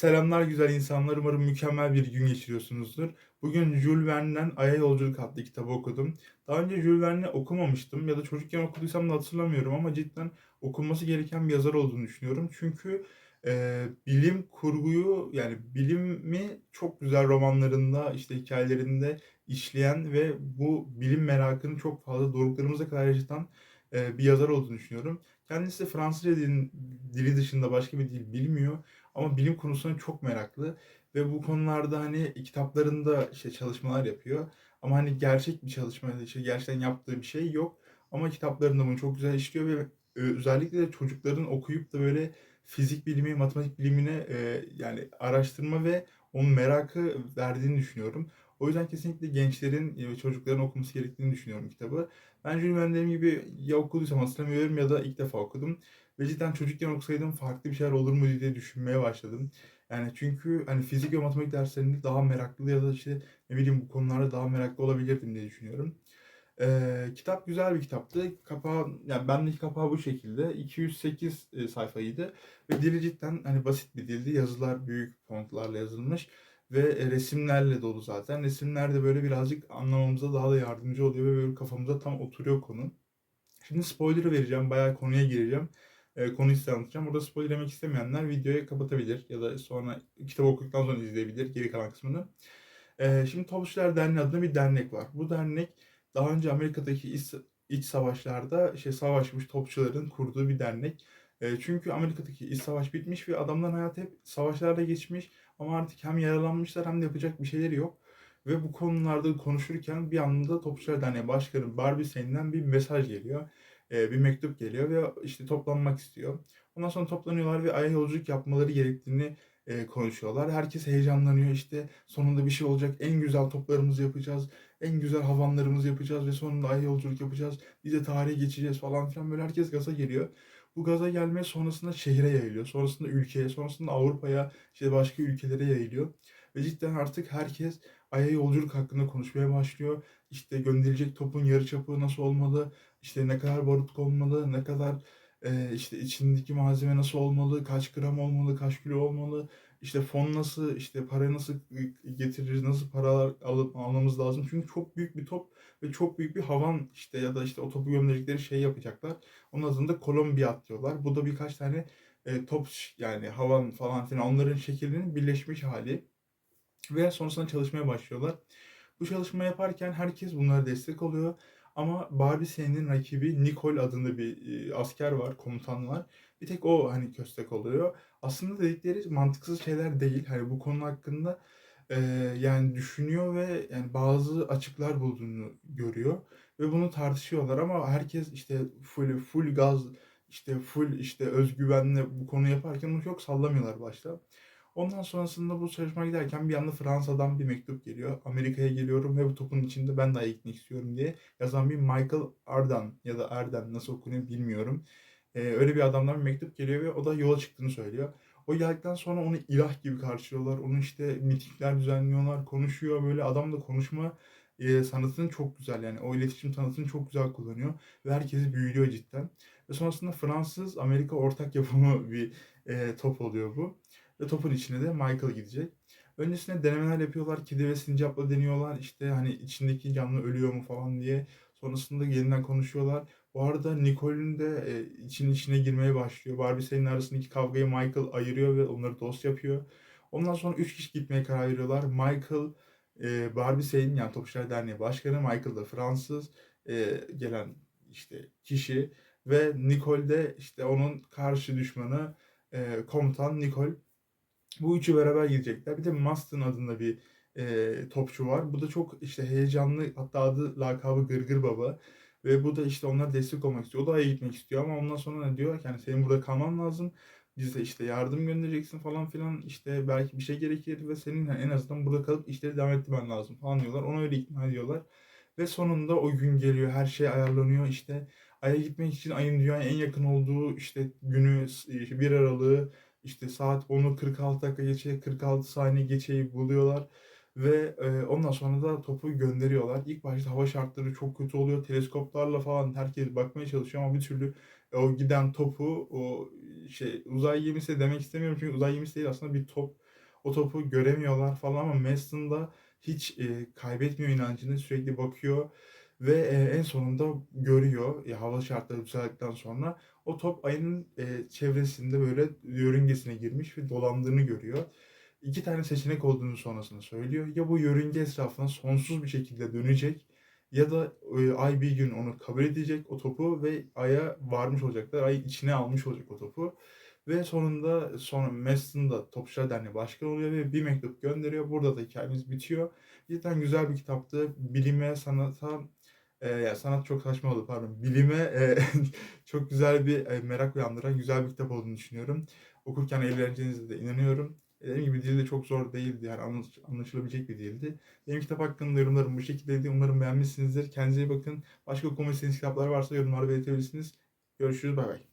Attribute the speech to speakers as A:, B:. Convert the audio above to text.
A: Selamlar güzel insanlar. Umarım mükemmel bir gün geçiriyorsunuzdur. Bugün Jules Verne'den Ay'a Yolculuk adlı kitabı okudum. Daha önce Jules Verne'i okumamıştım ya da çocukken okuduysam da hatırlamıyorum ama cidden okunması gereken bir yazar olduğunu düşünüyorum. Çünkü e, bilim kurguyu yani bilimi çok güzel romanlarında işte hikayelerinde işleyen ve bu bilim merakını çok fazla doruklarımıza kadar yaşatan e, bir yazar olduğunu düşünüyorum. Kendisi Fransızca dili dışında başka bir dil bilmiyor ama bilim konusuna çok meraklı ve bu konularda hani kitaplarında işte çalışmalar yapıyor. Ama hani gerçek bir çalışma, işte gerçekten yaptığı bir şey yok. Ama kitaplarında bunu çok güzel işliyor ve e, özellikle de çocukların okuyup da böyle fizik bilimi, matematik bilimine e, yani araştırma ve onun merakı verdiğini düşünüyorum. O yüzden kesinlikle gençlerin ve çocukların okuması gerektiğini düşünüyorum kitabı. Ben Jules gibi ya okuduysam hatırlamıyorum ya da ilk defa okudum. Ve cidden çocukken okusaydım farklı bir şeyler olur mu diye düşünmeye başladım. Yani çünkü hani fizik ve matematik derslerinde daha meraklı ya da işte ne bileyim bu konularda daha meraklı olabilirdim diye düşünüyorum. Ee, kitap güzel bir kitaptı. Kapağı, yani bendeki kapağı bu şekilde. 208 e, sayfaydı. Ve dili cidden hani basit bir dildi. Yazılar büyük fontlarla yazılmış. Ve e, resimlerle dolu zaten. Resimler de böyle birazcık anlamamıza daha da yardımcı oluyor ve böyle kafamıza tam oturuyor konu. Şimdi spoiler vereceğim. Bayağı konuya gireceğim. E, konuyu size anlatacağım. Burada spoiler yemek istemeyenler videoyu kapatabilir. Ya da sonra kitap okuduktan sonra izleyebilir geri kalan kısmını. E, şimdi Topçular Derneği adında bir dernek var. Bu dernek daha önce Amerika'daki iç, iç savaşlarda işte savaşmış topçuların kurduğu bir dernek. E, çünkü Amerika'daki iç savaş bitmiş ve adamların hayatı hep savaşlarda geçmiş ama artık hem yaralanmışlar hem de yapacak bir şeyleri yok. Ve bu konularda konuşurken bir anda Topçular Derneği Başkanı Barbie Sane'den bir mesaj geliyor. E, bir mektup geliyor ve işte toplanmak istiyor. Ondan sonra toplanıyorlar ve Ay'a yolculuk yapmaları gerektiğini e, konuşuyorlar. Herkes heyecanlanıyor işte sonunda bir şey olacak. En güzel toplarımızı yapacağız. En güzel havanlarımızı yapacağız ve sonunda Ay'a yolculuk yapacağız. Biz de tarihe geçeceğiz falan filan böyle herkes gaza geliyor. Bu gaza gelme sonrasında şehre yayılıyor. Sonrasında ülkeye, sonrasında Avrupa'ya, işte başka ülkelere yayılıyor. Ve cidden artık herkes Ay'a yolculuk hakkında konuşmaya başlıyor. İşte gönderilecek topun yarıçapı nasıl olmalı, işte ne kadar barut olmalı, ne kadar e, işte içindeki malzeme nasıl olmalı, kaç gram olmalı, kaç kilo olmalı, işte fon nasıl, işte para nasıl getiririz, nasıl paralar alıp almamız lazım. Çünkü çok büyük bir top ve çok büyük bir havan işte ya da işte o topu gömdükleri şey yapacaklar. Onun adında Kolombiyat diyorlar. Bu da birkaç tane e, top yani havan falan filan onların şeklinin birleşmiş hali. Ve sonrasında çalışmaya başlıyorlar. Bu çalışma yaparken herkes bunlara destek oluyor. Ama Barbie senin rakibi Nicole adında bir e, asker var, komutan var. Bir tek o hani köstek oluyor. Aslında dedikleri mantıksız şeyler değil. Hani bu konu hakkında e, yani düşünüyor ve yani bazı açıklar bulduğunu görüyor ve bunu tartışıyorlar ama herkes işte full full gaz işte full işte özgüvenle bu konu yaparken onu çok sallamıyorlar başta. Ondan sonrasında bu çalışma giderken bir anda Fransa'dan bir mektup geliyor. Amerika'ya geliyorum ve bu topun içinde ben de gitmek istiyorum diye yazan bir Michael Ardan ya da Arden nasıl okunuyor bilmiyorum. Ee, öyle bir adamdan bir mektup geliyor ve o da yola çıktığını söylüyor. O geldikten sonra onu ilah gibi karşılıyorlar. Onu işte mitingler düzenliyorlar, konuşuyor. Böyle adam da konuşma e, sanatını çok güzel yani o iletişim sanatını çok güzel kullanıyor ve herkesi büyülüyor cidden. Ve sonrasında Fransız Amerika ortak yapımı bir e, top oluyor bu. Ve topun içine de Michael gidecek. Öncesinde denemeler yapıyorlar. Kedi ve sincapla deniyorlar. İşte hani içindeki canlı ölüyor mu falan diye. Sonrasında yeniden konuşuyorlar. Bu arada Nicole'ün de e, için içine girmeye başlıyor. Barbie senin arasındaki kavgayı Michael ayırıyor ve onları dost yapıyor. Ondan sonra 3 kişi gitmeye karar veriyorlar. Michael, e, Barbie Seyin yani Topçular Derneği Başkanı. Michael da Fransız e, gelen işte kişi. Ve Nicole de işte onun karşı düşmanı e, komutan Nicole. Bu üçü beraber gidecekler. Bir de Maston adında bir e, topçu var. Bu da çok işte heyecanlı hatta adı lakabı Gırgır Baba. Ve bu da işte onlar destek olmak istiyor. O da Ay'a gitmek istiyor ama ondan sonra ne diyor? Yani senin burada kalman lazım. Bize işte yardım göndereceksin falan filan. İşte belki bir şey gerekir ve senin en azından burada kalıp işleri devam ettirmen lazım falan diyorlar. Ona öyle ikna ediyorlar. Ve sonunda o gün geliyor. Her şey ayarlanıyor. İşte Ay'a gitmek için Ay'ın dünyaya en yakın olduğu işte günü, bir aralığı işte saat 10'u 46 dakika geçe 46 saniye geçeyi buluyorlar. Ve e, ondan sonra da topu gönderiyorlar. İlk başta hava şartları çok kötü oluyor. Teleskoplarla falan herkes bakmaya çalışıyor ama bir türlü o giden topu o şey uzay gemisi demek istemiyorum çünkü uzay gemisi değil aslında bir top. O topu göremiyorlar falan ama Mason da hiç e, kaybetmiyor inancını sürekli bakıyor ve e, en sonunda görüyor e, hava şartları düzeldikten sonra o top ayın e, çevresinde böyle yörüngesine girmiş ve dolandığını görüyor. İki tane seçenek olduğunu sonrasında söylüyor. Ya bu yörünge etrafına sonsuz bir şekilde dönecek ya da e, ay bir gün onu kabul edecek o topu ve aya varmış olacaklar. Ay içine almış olacak o topu. Ve sonunda sonra Maston da Topçular Derneği Başkanı oluyor ve bir mektup gönderiyor. Burada da hikayemiz bitiyor. Cidden güzel bir kitaptı. Bilime, sanata, e, ya sanat çok saçma oldu pardon. Bilime e, çok güzel bir e, merak uyandıran güzel bir kitap olduğunu düşünüyorum. Okurken eğleneceğinize de inanıyorum. Dediğim gibi dili de çok zor değildi. Yani anlaş- anlaşılabilecek bir dildi. Benim kitap hakkında yorumlarım bu şekildeydi. Umarım beğenmişsinizdir. Kendinize iyi bakın. Başka okumak istediğiniz kitaplar varsa yorumlarda belirtebilirsiniz. Görüşürüz. Bay bay.